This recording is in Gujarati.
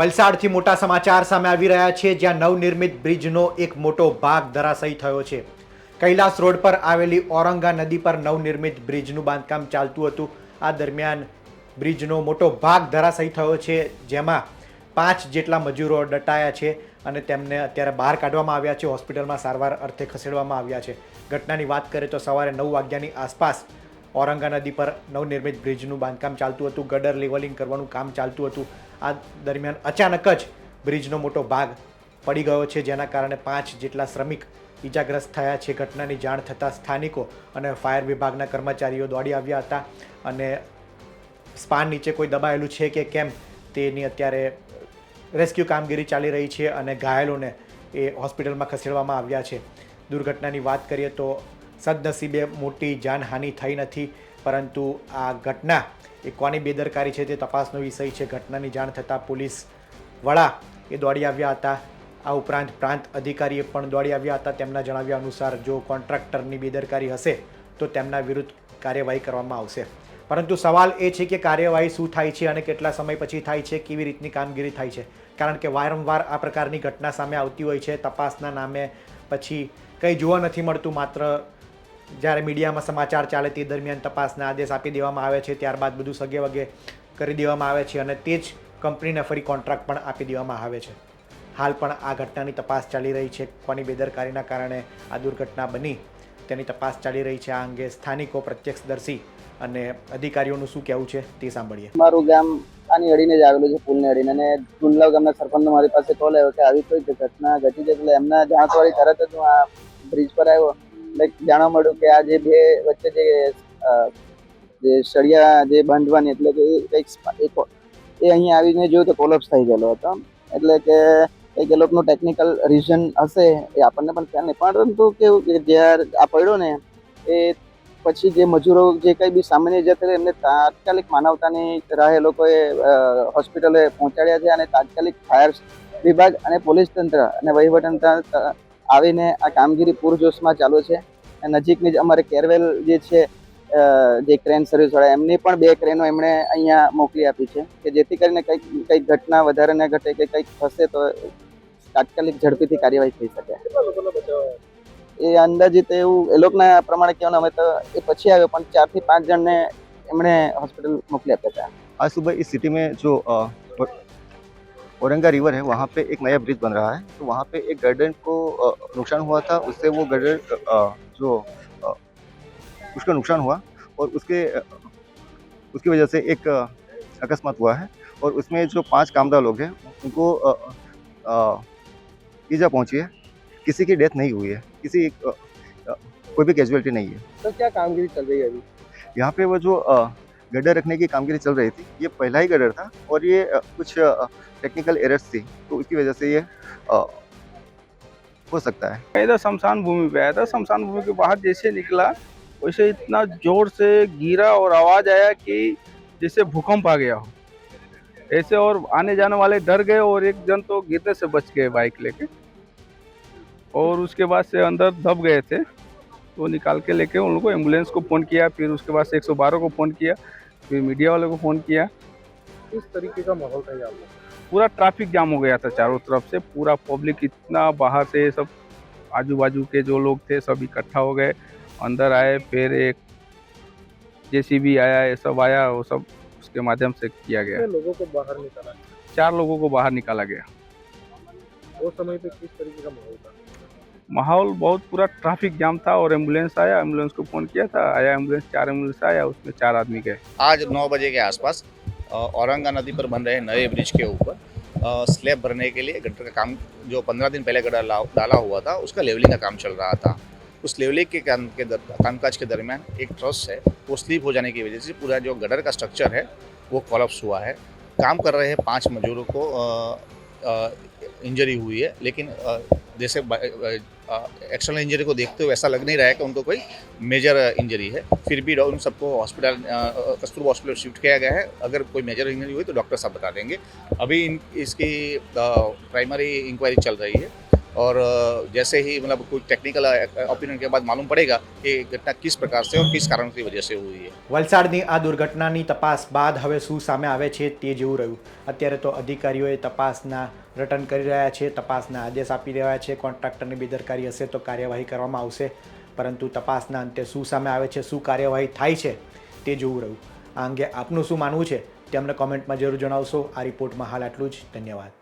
વલસાડથી મોટા સમાચાર સામે આવી રહ્યા છે, જ્યાં નવનિર્મિત બ્રિજનો એક મોટો ભાગ ધરાશયી થયો છે. કૈલાસ રોડ પર આવેલી ઔરંગા નદી પર નવનિર્મિત બ્રિજનું બાંધકામ ચાલતું હતું. આ દરમિયાન બ્રિજનો મોટો ભાગ ધરાશયી થયો છે, જેમાં પાંચ જેટલા મજૂરો દટાયા છે અને તેમને અત્યારે બહાર કાઢવામાં આવ્યા છે. હોસ્પિટલમાં સારવાર અર્થે ખસેડવામાં આવ્યા છે. ઘટનાની વાત કરીએ તો સવારે નવ વાગ્યાની આસપાસ ઔરંગા નદી પર નવનિર્મિત બ્રિજનું બાંધકામ ચાલતું હતું. ગડર લેવલિંગ કરવાનું કામ ચાલતું હતું. આ દરમિયાન અચાનક જ બ્રિજનો મોટો ભાગ પડી ગયો છે, જેના કારણે પાંચ જેટલા શ્રમિક ઈજાગ્રસ્ત થયા છે. ઘટનાની જાણ થતાં સ્થાનિકો અને ફાયર વિભાગના કર્મચારીઓ દોડી આવ્યા હતા અને સ્પાન નીચે કોઈ દબાયેલું છે કે કેમ તેની અત્યારે રેસ્ક્યુ કામગીરી ચાલી રહી છે અને ઘાયલોને એ હોસ્પિટલમાં ખસેડવામાં આવ્યા છે. દુર્ઘટનાની વાત કરીએ તો સદનસીબે મોટી જાનહાનિ થઈ નથી. પરંતુ આ ઘટના એ કોની બેદરકારી છે તે તપાસનો વિષય છે. ઘટનાની જાણ થતાં પોલીસ વડા એ દોડી આવ્યા હતા. આ ઉપરાંત પ્રાંત અધિકારીએ પણ દોડી આવ્યા હતા. તેમના જણાવ્યા અનુસાર જો કોન્ટ્રાક્ટરની બેદરકારી હશે તો તેમના વિરુદ્ધ કાર્યવાહી કરવામાં આવશે. પરંતુ સવાલ એ છે કે કાર્યવાહી શું થાય છે અને કેટલા સમય પછી થાય છે, કેવી રીતની કામગીરી થાય છે? કારણ કે વારંવાર આ પ્રકારની ઘટના સામે આવતી હોય છે. તપાસના નામે પછી કંઈ જોવા નથી મળતું. માત્ર જ્યારે મીડિયામાં સમાચાર ચાલે તે દરમિયાન તપાસના આદેશ આપી દેવામાં આવે છે, ત્યારબાદ બધું સગે વગે કરી દેવામાં આવે છે અને તે જ કંપનીને ફરી કોન્ટ્રાક્ટ પણ આપી દેવામાં આવે છે. હાલ પણ આ ઘટનાની તપાસ ચાલી રહી છે. કોની બેદરકારીના કારણે આ દુર્ઘટના બની તેની તપાસ ચાલી રહી છે. આ અંગે સ્થાનિકો પ્રત્યક્ષદર્શી અને અધિકારીઓનું શું કહેવું છે તે સાંભળીએ. મારું ગામ આની અડીને જ આવેલું છે, પુલને અડીને. અને ગુંડલાવ ગામના સરપંચનો મારી પાસે કોલ આવ્યો કે આવી કોઈ ઘટના ઘટી છે, એટલે એમના જાણતવાળી તરત જ હું આ બ્રિજ પર આવ્યો. જાણવા મળ્યું કે આ જે બે વચ્ચે જે જે સળિયા જે બાંધવાની એટલે કે કંઈક એ અહીંયા આવીને જોયું તો કોલેપ્સ થઈ ગયેલો હતો. એટલે કે કંઈક એ લોકોનું ટેકનિકલ રીઝન હશે એ આપણને પણ ખ્યાલ નહીં. પરંતુ કેવું કે જ્યારે આ પડ્યો ને, એ પછી જે મજૂરો જે કંઈ બી સામાન્ય જતા એમને તાત્કાલિક માનવતાની રાહે લોકોએ હોસ્પિટલે પહોંચાડ્યા છે અને તાત્કાલિક ફાયર વિભાગ અને પોલીસ તંત્ર અને વહીવટતંત્ર આવીને આ કામગીરી પૂરજોશમાં ચાલુ છે અને નજીકની જ અમારે કેરવેલ જે છે અ, જે ક્રેન સર્વિસ વાળા એમની પણ બે ક્રેનો એમણે અહીંયા મોકલી આપી છે કે જેથી કરીને કંઈક કંઈક ઘટના વધારે ન ઘટે કે કંઈક થશે તો તાત્કાલિક ઝડપીથી કાર્યવાહી થઈ શકે એ અંદાજિત એવું એ લોકોના પ્રમાણે કહેવાનું અમે તો એ પછી આવ્યો પણ ચાર થી પાંચ જણને એમણે હોસ્પિટલ મોકલી આપ્યા હતા आज सुबह इस सिटी में जो अ, औ- औरंगा रिवर है वहाँ पे एक नया ब्रिज बन रहा है। तो वहाँ पे एक गार्डन को नुकसान हुआ था उससे वो गार्डन जो उसका नुकसान हुआ और उसके उसकी वजह से एक अकस्मात हुआ है और उसमें जो पाँच कामदार लोग हैं उनको ईजा पहुँची है। किसी की डेथ नहीं हुई है किसी कोई भी कैजुअलिटी नहीं है। तो क्या कामगिरी चल रही है अभी? यहाँ पे वो जो गड्ढा रखने की कामगिरी चल रही थी। ये पहला ही गड्ढा था और ये कुछ टेक्निकल एरर्स थी तो उसकी वजह से ये हो सकता है। इधर शमशान भूमि पे आया था। शमशान भूमि के बाहर जैसे निकला, वैसे इतना ज़ोर से गिरा और आवाज़ आया कि जैसे भूकंप आ गया हो। ऐसे और आने जाने वाले डर गए और एक जन तो गिरने से बच गए बाइक लेके। और उसके बाद से अंदर दब गए थे। तो निकाल के लेके उन लोगों को एंबुलेंस को फ़ोन किया फिर उसके बाद से 112 को फ़ोन किया फिर मीडिया वाले को फ़ोन किया। किस तरीके का माहौल था यहाँ पूरा ट्रैफ़िक जाम हो गया था चारों तरफ़ से पूरा पब्लिक इतना बाहर से सब आजू बाजू के जो लोग थे सब इकट्ठा हो गए अंदर आए फिर एक जेसीबी आया ये सब आया वो सब उसके माध्यम से किया गया। लोगों को बाहर निकाला चार लोगों को बाहर निकाला गया। वो समय पे किस तरीके का माहौल था? माहौल बहुत पूरा ट्रैफ़िक जाम था और एंबुलेंस आया एंबुलेंस को फ़ोन किया था, आया एंबुलेंस चार एंबुलेंस आया, उसमें चार आदमी गए। आज नौ बजे के आसपास औरंगा नदी पर बन रहे नए ब्रिज के ऊपर स्लैब भरने के लिए गटर का काम जो पंद्रह दिन पहले गटर डाला हुआ था, उसका लेवलिंग का काम चल रहा था। उस लेवलिंग के काम, के कामकाज के दरमियान एक ट्रस है, वो स्लीप हो जाने की वजह से पूरा जो गटर का स्ट्रक्चर है, वो कॉलप्स हुआ है। काम कर रहे पाँच मजदूरों को इंजरी हुई है, लेकिन जैसे एक्सटर्नल इंजरी को देखते हुए ऐसा लग नहीं रहा है कि उनको कोई मेजर इंजरी है फिर भी उन सबको हॉस्पिटल कस्तूरबा हॉस्पिटल शिफ्ट किया गया है अगर कोई मेजर इंजरी हुई तो डॉक्टर साहब बता देंगे अभी इन इसकी प्राइमरी इंक्वायरी चल रही है और अ, जैसे ही मतलब कोई टेक्निकल ओपिनियन के बाद मालूम पड़ेगा कि घटना किस प्रकार से और किस कारण की वजह से हुई है વલસાડની આ દુર્ઘટનાની તપાસ બાદ હવે શું સામે આવે છે તે જેવું રહ્યું અત્યારે તો અધિકારીઓએ તપાસના રટન કરી રહ્યા છે, તપાસના આદેશ આપી રહ્યા છે, કોન્ટ્રાક્ટરની બેદરકારી હશે તો કાર્યવાહી કરવામાં આવશે, પરંતુ તપાસના અંતે શું સામે આવે છે, શું કાર્યવાહી થાય છે તે જોવું રહ્યું. આ અંગે આપનું શું માનવું છે તે અમને કોમેન્ટમાં જરૂર જણાવશો. આ રિપોર્ટમાં હાલ આટલું જ. ધન્યવાદ.